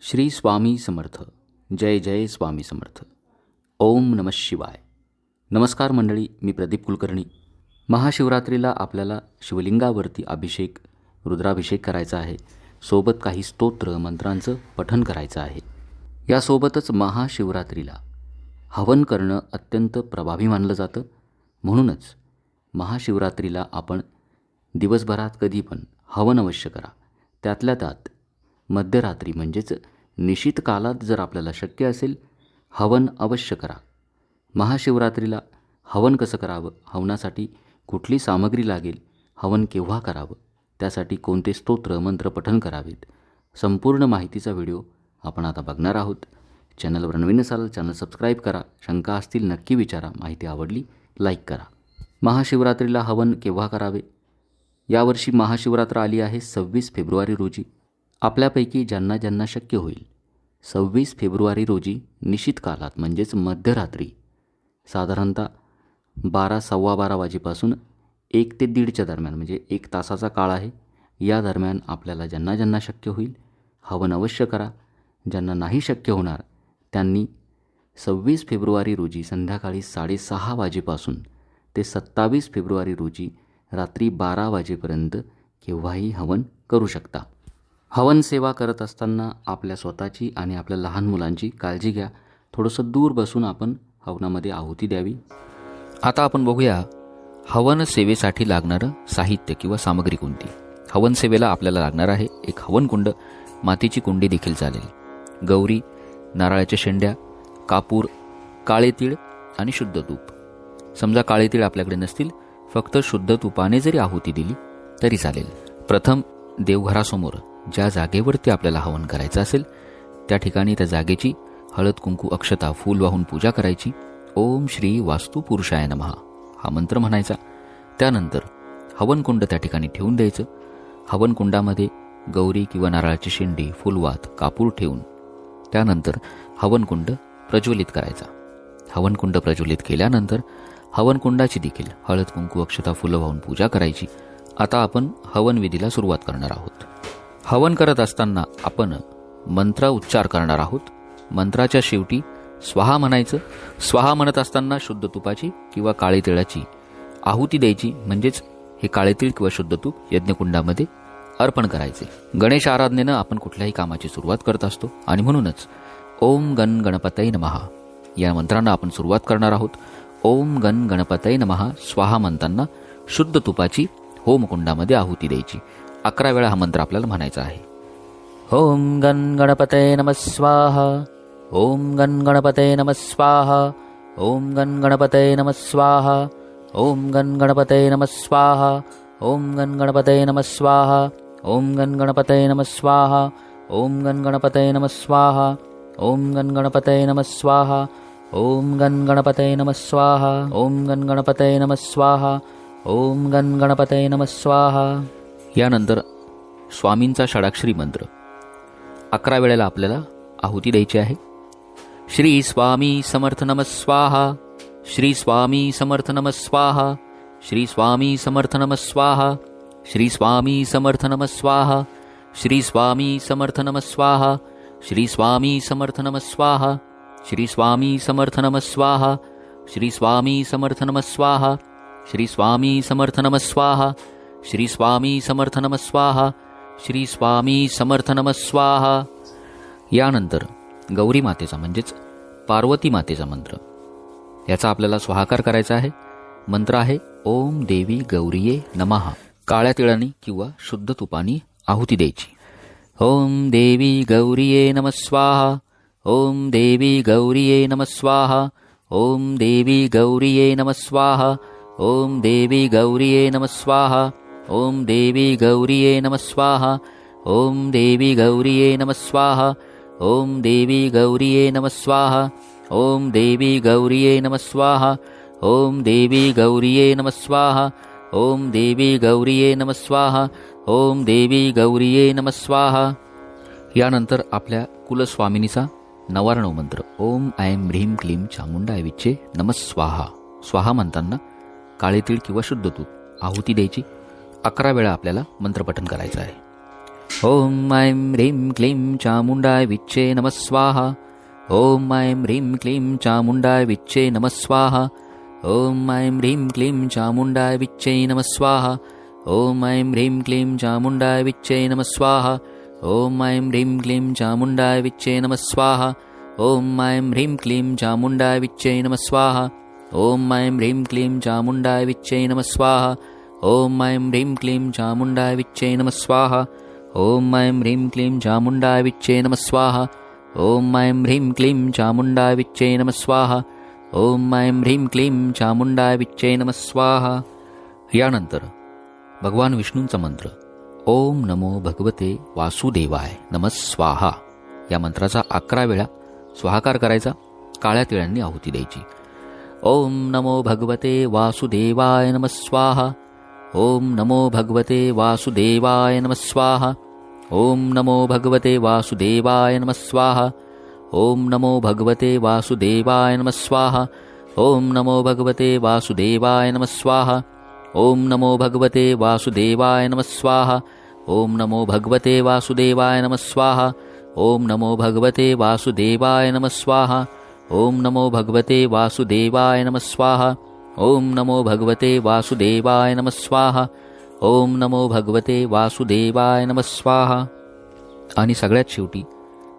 श्री स्वामी समर्थ. जय जय स्वामी समर्थ. ओम नम शिवाय. नमस्कार मंडळी मी प्रदीप कुलकर्णी. महाशिवरात्रीला आपल्याला शिवलिंगावरती अभिषेक रुद्राभिषेक करायचा आहे. सोबत काही स्तोत्र मंत्रांचं पठन करायचं आहे. यासोबतच महाशिवरात्रीला हवन करणं अत्यंत प्रभावी मानलं जातं. म्हणूनच महाशिवरात्रीला आपण दिवसभरात कधी पण हवन अवश्य करा. त्यातल्या त्यात मध्यरात्री म्हणजेच निशित कालात जर आपल्याला शक्य असेल हवन अवश्य करा. महाशिवरात्रीला हवन कसं करावं? हवनासाठी कुठली सामग्री लागेल? हवन केव्हा करावं? त्यासाठी कोणते स्तोत्र मंत्र पठन करावेत? संपूर्ण माहितीचा व्हिडिओ आपण आता बघणार आहोत. चॅनलवर नवीन असाल चॅनल सबस्क्राईब करा. शंका असतील नक्की विचारा. माहिती आवडली लाईक करा. महाशिवरात्रीला हवन केव्हा करावे? यावर्षी महाशिवरात्र आली आहे सव्वीस फेब्रुवारी रोजी. आपल्यापैकी ज्यांना ज्यांना शक्य होईल. सव्वीस फेब्रुवारी रोजी निश्चित कालात म्हणजेच मध्यरात्री साधारणतः बारा सव्वा बारा वाजेपासून एक ते दीडच्या दरम्यान म्हणजे एक तासाचा काळ आहे. या दरम्यान आपल्याला ज्यांना ज्यांना शक्य होईल हवन अवश्य करा. ज्यांना नाही शक्य होणार त्यांनी सव्वीस फेब्रुवारी रोजी संध्याकाळी साडेसहा वाजेपासून ते सत्तावीस फेब्रुवारी रोजी रात्री बारा वाजेपर्यंत केव्हाही हवन करू शकता. हवन सेवा करत असताना आपल्या स्वतःची आणि आपल्या लहान मुलांची काळजी घ्या. थोडंसं दूर बसून आपण हवनामध्ये आहुती द्यावी. आता आपण बघूया हवन सेवेसाठी लागणारं साहित्य किंवा सामग्री कोणती? हवन सेवेला आपल्याला लागणार आहे एक हवन कुंड. मातीची कुंडी देखील चालेल. गौरी नारळाच्या शेंड्या कापूर काळे तीळ आणि शुद्ध तूप. समजा काळे तीळ आपल्याकडे नसतील फक्त शुद्ध तुपाने जरी आहुती दिली तरी चालेल. प्रथम देवघरासमोर ज्या जागेवरती आपल्याला हवन करायचं असेल त्या ठिकाणी त्या जागेची हळद कुंकू अक्षता फूल वाहून पूजा करायची. ओम श्री वास्तुपुरुषाय नमहा हा मंत्र म्हणायचा. त्यानंतर हवनकुंड त्या ठिकाणी ठेवून द्यायचं. हवनकुंडामध्ये गौरी किंवा नारळाची शेंडी फुलवात कापूर ठेवून त्यानंतर हवनकुंड प्रज्वलित करायचा. हवनकुंड प्रज्वलित केल्यानंतर हवनकुंडाची देखील हळद कुंकू अक्षता फुलं वाहून पूजा करायची. आता आपण हवनविधीला सुरुवात करणार आहोत. हवन करत असताना आपण मंत्र उच्चार करणार आहोत. मंत्राच्या शेवटी स्वाहा म्हणायचं. स्वाहा म्हणत असताना शुद्ध तुपाची किंवा काळे तिळाची आहुती द्यायची म्हणजेच हे काळेतीळ किंवा शुद्ध तूप यज्ञकुंडामध्ये अर्पण करायचे. गणेश आराधनेनं आपण कुठल्याही कामाची सुरुवात करत असतो. आणि म्हणूनच ओम गण गणपतय नमहा या मंत्रांना आपण सुरुवात करणार आहोत. ओम गण गणपतय नमहा स्वाहा म्हणताना शुद्ध तुपाची होमकुंडामध्ये आहुती द्यायची. अकरा वेळा हा मंत्र आपल्याला म्हणायचा आहे ओम गण गणपते नम स्वाहा ओम गण गणपते नम स्वाहा ओम गण गणपते नम स्वाहा ओम गण गणपते नम स्वाहा ओम गण गणपते नम स्वाहा ओम गण गणपते नम स्वाहा ओम गण गणपते नम स्वाहा ओम गण गणपते नम स्वाहा ओम गण गणपते नम स्वाहा ओम गण गणपते नम स्वाहा ओम गण गणपते नम स्वाहा यानंतर स्वामींचा षडाक्षरी मंत्र. अकरा वेळेला आपल्याला आहुती द्यायची आहे. श्री स्वामी समर्थ नमस्वाहा श्री स्वामी समर्थ नमस्वाहा श्री स्वामी समर्थ नमस्वाहा श्री स्वामी समर्थ नमस्वाहा श्री स्वामी समर्थ नमस्वाहा श्री स्वामी समर्थ नमस्वाहा श्री स्वामी समर्थ नमस्वाहा श्री स्वामी समर्थ नमस्वाहा श्री स्वामी समर्थ नमस्वाहा श्री स्वामी समर्थ नम स्वाहा श्री स्वामी समर्थ नमस्वाहा यानंतर गौरी मातेचा म्हणजेच पार्वती मातेचा मंत्र. याचा आपल्याला स्वाहाकार करायचा आहे. मंत्र आहे ओम देवी गौरीये नमहा. काळ्या तिळानी किंवा शुद्ध तुपानी आहुती द्यायची. ओम देवी गौरीये नमस्वाहा ओम देवी गौरीये नमस्वाहा ओम देवी गौरीये नम स्वाहा ओम देवी गौरीये नम ॐ देवी गौरिये नमस्वाहा ओम देवी गौरिये नमस्वाहा ओम देवी गौरिये नमस्वाहा ओम देवी गौरिये नमस्वाहा ओम देवी गौरिये नमस्वाहा ओम देवी गौरिये नमस्वाहा ओम देवी गौरिये नमस्वाहा यानंतर आपल्या कुलस्वामिनीचा नवारण मंत्र. ओम ऐं ह्रीम क्लीं चामुंडा विच्चे नम स्वाहा. स्वाहा म्हणताना काळे तीळ किंवा शुद्ध दूध आहुती द्यायची. अकरा वेळा आपल्याला मंत्रपठन करायचं आहे. ओम ऐं ह्रीं क्लीं चामुंडाय विच्चे नमस्वाहा ओम ऐं ह्रीं क्लीं चामुंडाय विच्चे नमस्वाहा ओम ऐं ह्रीं क्लीं चामुंडाय विच्छे नमस्वाहा ओम ऐं ह्रीं क्लीं चामुंडाय विच्छे नमस्वाहा ओम ऐं ह्रीं क्लीं चामुंडाय विच्छे नमस्वाहा ओम ऐं ह्रीं क्लीं चामुंडाय विच्छे नमस्वाहा ओम ऐं ह्रीं क्लीं चामुंडाय विच्छे नमस्वाहा ॐ ऐं ह्रीं क्लीं चामुण्डाय विच्चे नमः स्वाहा। ॐ ऐं ह्रीं क्लीं चामुण्डाय विच्चे नमः स्वाहा। ॐ ऐं ह्रीं क्लीं चामुण्डाय विच्चे नमः स्वाहा। ॐ ऐं ह्रीं क्लीं चामुण्डाय विच्चे नमः स्वाहा। यानंतर भगवान विष्णूंचा मंत्र ओम नमो भगवते वासुदेवाय नमः स्वाहा। या मंत्राचा अकरा वेळा स्वाहाकार करायचा काळ्या तिळांनी आहुती द्यायची. ओम नमो भगवते वासुदेवाय नमः ॐ ओम नमो भगवते वासुदेवाय नमः स्वाहा। ओम नमो भगवते वासुदेवाय नमः स्वाहा। ओम नमो भगवते वासुदेवाय नमः स्वाहा। ओम नमो भगवते वासुदेवाय नमः स्वाहा। ओम नमो भगवते वासुदेवाय नमः स्वाहा। ओम नमो भगवते वासुदेवाय नमः स्वाहा। ओम नमो भगवते वासुदेवाय नमः स्वाहा। ओम नमो भगवते वासुदेवाय नमः स्वाहा। ओम नमो भगवते वासुदेवाय नमः स्वाहा. ओम नमो भगवते वासुदेवाय नमः स्वाहा. आणि सगळ्यात शेवटी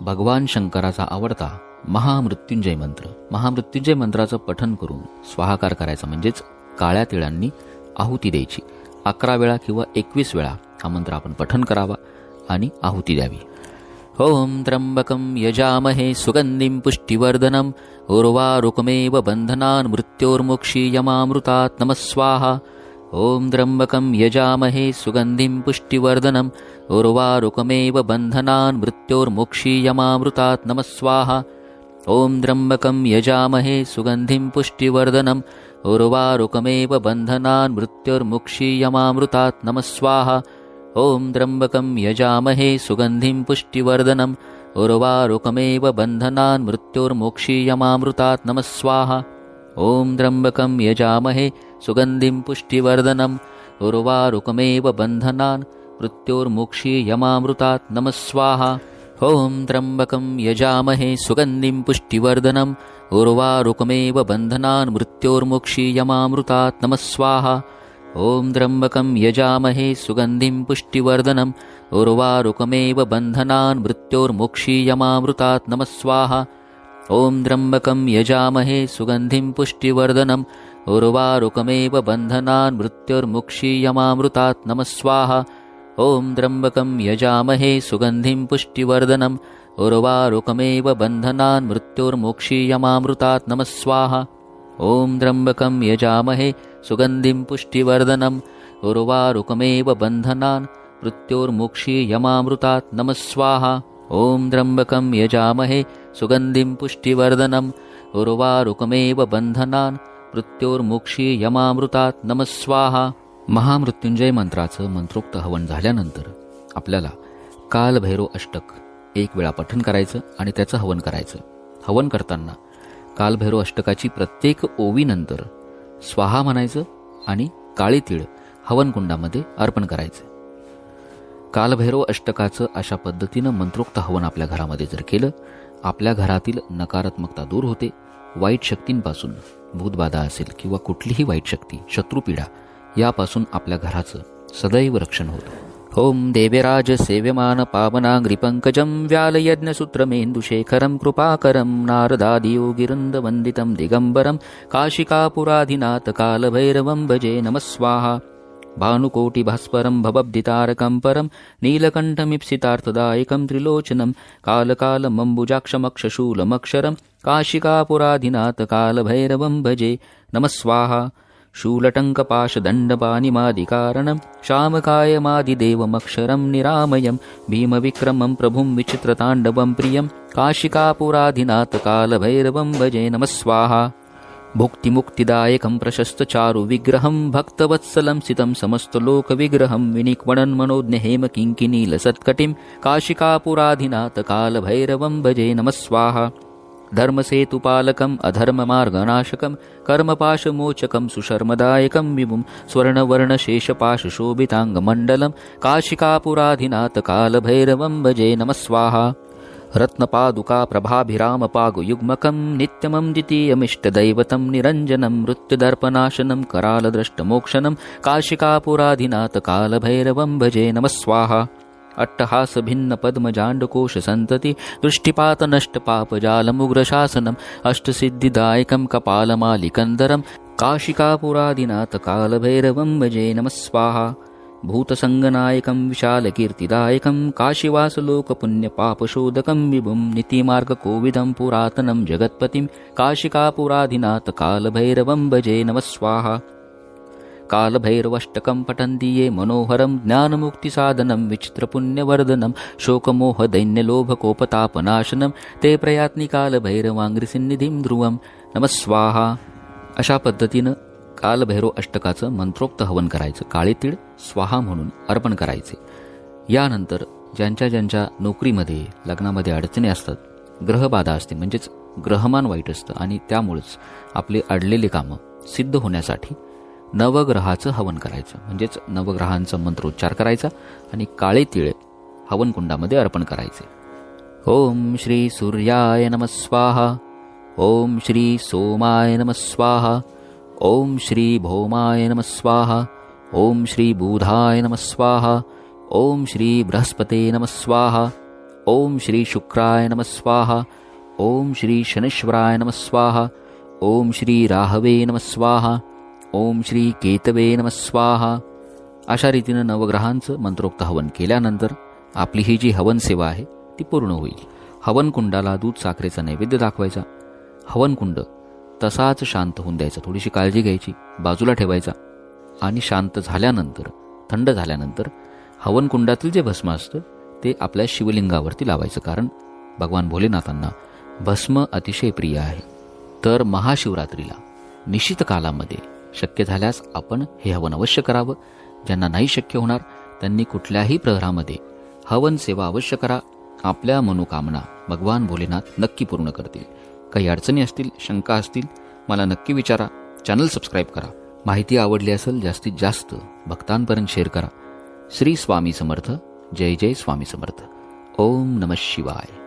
भगवान शंकराचा आवडता महामृत्युंजय मंत्र. महामृत्युंजय मंत्राचं पठन करून स्वाहाकार करायचा म्हणजेच काळ्या तिळांनी आहुती द्यायची. अकरा वेळा किंवा एकवीस वेळा हा मंत्र आपण पठन करावा आणि आहुती द्यावी. ओम त्र्यंबकं यजामहे सुगंधिं पुष्टिवर्धनम् उर्वारुकमेव बन्धनान् मृत्योर्मुक्षीयमामृतात् नमः स्वाहा। ॐ त्र्यंबकं यजामहे सुगन्धिं पुष्टिवर्धनम् उर्वारुकमेव बन्धनान् मृत्योर्मुक्षीयमामृतात् नमः स्वाहा। ॐ त्र्यंबकं यजामहे सुगन्धिं पुष्टिवर्धनम् उर्वारुकमेव बन्धनान् मृत्युर्मुक्षीयमामृतात् नमः स्वाहा ॐ त्र्यंबकं यजामहे सुगन्धिं पुष्टिवर्धनम् उर्वारुकमेव बन्धनान् मृत्युर्मोक्षीयमामृतात् नमः स्वाहा। ॐ त्र्यंबकं यजामहे सुगन्धिं पुष्टिवर्धनम् उर्वारुकमेव बन्धनान् मृत्योर्मोक्षीयमामृतात् नमः स्वाहा। ॐ त्र्यंबकं यजामहे सुगन्धिं पुष्टिवर्धनम् उर्वारुकमेव बन्धनान् मृत्योर्मोक्षीयमामृतात् नमः स्वाहा ॐ त्र्यंबकं यजामहे सुगन्धिं पुष्टिवर्धनम् उर्वारुकमेव बन्धनान् मृत्योर्मोक्षीयमामृतात् नमः स्वाहा। ॐ त्र्यंबकं यजामहे सुगन्धिं पुष्टिवर्धनम् उर्वारुकमेव बन्धनान् मृत्युर्मुक्षीयमामृतात् नमः स्वाहा। ॐ त्र्यंबकं यजामहे सुगन्धिं पुष्टिवर्धनम् उर्वारुकमेव बन्धनान् मृत्युर्मोक्षीयमामृतात् नमः स्वाहा। ॐ त्र्यंबकं यजामहे सुगन्धिं पुष्टिवर्धनं। उर्वारुकमेव बन्धनान्। मृत्योर्मोक्षीयमामृतात् नमः स्वाहा। ॐ त्र्यंबकं यजामहे। सुगन्धिं पुष्टिवर्धनम् उर्वारुकमेव बन्धनान्। मृत्योर्मोक्षीयमामृतात् नमः स्वाहा। महामृत्युंजय मंत्राचं मंत्रोक्त हवन झाल्यानंतर आपल्याला कालभैरव अष्टक एक वेळा पठन करायचं आणि त्याचं हवन करायचं. हवन करताना कालभैरव अष्टकाची प्रत्येक ओवीनंतर स्वाहा म्हणायचं आणि काळी तीळ हवनकुंडामध्ये अर्पण करायचं. कालभैरव अष्टकाचं अशा पद्धतीनं मंत्रोक्त हवन आपल्या घरामध्ये जर केलं आपल्या घरातील नकारात्मकता दूर होते. वाईट शक्तींपासून भूतबाधा असेल किंवा कुठलीही वाईट शक्ती शत्रुपीडा यापासून आपल्या घराचं सदैव रक्षण होतं. ओम देवेराज सेव्यमान पावनाग्रिपङ्कजं व्यालयज्ञसूत्रमेन्दुशेखरं कृपाकरं नारदादियोगिरन्दवन्दितं दिगम्बरं काशिकापुराधिनाथ कालभैरवं भजे नमः स्वाहा। भानुकोटिभास्वरं भवब्धितारकं परं नीलकण्ठमीप्सितार्थदायकं त्रिलोचनं कालकालमम्बुजाक्षमक्षशूलमक्षरं काशिकापुराधिनाथ कालभैरवं भजे नमः स्वाहा शूलटङ्कपाशदण्डपानिमादिकारणं शामकायमादिदेवमक्षरं निरामयं भीमविक्रमं प्रभुं विचित्रताण्डवं प्रियं काशिकापुराधिनाथ कालभैरवं भजे नमः स्वाहा। भुक्तिमुक्तिदायकं प्रशस्तचारुविग्रहं भक्तवत्सलं सितं समस्तलोकविग्रहं विनिक्वणन्मनोज्ञहेमकिङ्किनीलसत्कटिं काशिकापुराधिनाथ कालभैरवं भजे नमः स्वाहा धर्मसेतुपालकम् अधर्ममार्गनाशकं कर्मपाशमोचकं सुशर्मदायकं विभुं स्वर्णवर्णशेषपाशशोभिताङ्गमण्डलं काशिकापुराधिनाथकालभैरवं भजे नमः स्वाहा। रत्नपादुका प्रभाभिरामपागुयुग्मकं नित्यमं द्वितीयमिष्टदैवतं निरञ्जनं मृत्युदर्पनाशनं करालदृष्टमोक्षणं काशिकापुराधिनाथकालभैरवं भजे नमः स्वाहा अट्टहासभिन्नपद्मजाण्डकोशसन्तति दृष्टिपातनष्टपापजालमुग्रशासनम् अष्टसिद्धिदायकं कपालमालिकन्दरं काशिकापुरादिनाथकालभैरवं भजे नमः स्वाहा। भूतसङ्गनायकं विशालकीर्तिदायकं काशिवासलोकपुण्यपापशोधकं विभुं नीतिमार्गकोविदं पुरातनं जगत्पतिं काशिकापुरादिनाथकालभैरवं भजे नमः स्वाहा कालभैरवष्टकं पठन्ति ये मनोहरं ज्ञानमुक्तिसाधनं विचित्रपुण्यवर्धनं शोकमोहदैन्यलोभकोपतापनाशनं ते प्रयात्नी कालभैरवाङ्घ्रिसिन्निधिं ध्रुवं। नमः स्वाहा। अशा पद्धतीनं कालभैरव अष्टकाचं मंत्रोक्त हवन करायचं काळे तीळ स्वाहा म्हणून अर्पण करायचे. यानंतर ज्यांच्या ज्यांच्या नोकरीमध्ये लग्नामध्ये अडचणी असतात ग्रहबाधा असते म्हणजेच ग्रहमान वाईट असतं आणि त्यामुळेच आपले अडलेले कामं सिद्ध होण्यासाठी नवग्रहाचं हवन करायचं. म्हणजेच नवग्रहांचा मंत्रोच्चार करायचा आणि काळे तिळे हवनकुंडामध्ये अर्पण करायचे. ओम श्री सूर्याय नमः स्वाहा. ओम श्री सोमाय नमस्वाहा ओम श्री भौमाय नमः स्वाहा. ओम श्री बुधाय नमः स्वाहा. ओम श्री बृहस्पते नमः स्वाहा. ओम श्री शुक्राय नमः स्वाहा. ओम श्री शनिश्वराय नमः स्वाहा. ओम श्री राहवे नमः स्वाहा. ओम श्री केतवे नमस्वाहा अशा रीतीनं नवग्रहांचं मंत्रोक्त हवन केल्यानंतर आपली ही जी हवन सेवा आहे ती पूर्ण होईल. हवनकुंडाला दूध साखरेचा नैवेद्य दाखवायचा. हवनकुंड तसाच शांत होऊन द्यायचा थोडीशी काळजी घ्यायची बाजूला ठेवायचा आणि शांत झाल्यानंतर थंड झाल्यानंतर हवनकुंडातील जे भस्म असतं ते आपल्या शिवलिंगावरती लावायचं. कारण भगवान भोलेनाथांना भस्म अतिशय प्रिय आहे. तर महाशिवरात्रीला निश्चित कालामध्ये शक्य झाल्यास आपण हे हवन अवश्य करावं. ज्यांना नाही शक्य होणार त्यांनी कुठल्याही प्रहरामध्ये हवन सेवा अवश्य करा. आपल्या मनोकामना भगवान भोलेनाथ नक्की पूर्ण करतील. काही अडचणी असतील शंका असतील मला नक्की विचारा. चॅनल सबस्क्राईब करा. माहिती आवडली असेल जास्तीत जास्त भक्तांपर्यंत शेअर करा. श्री स्वामी समर्थ. जय जय स्वामी समर्थ. ओम नम शिवाय.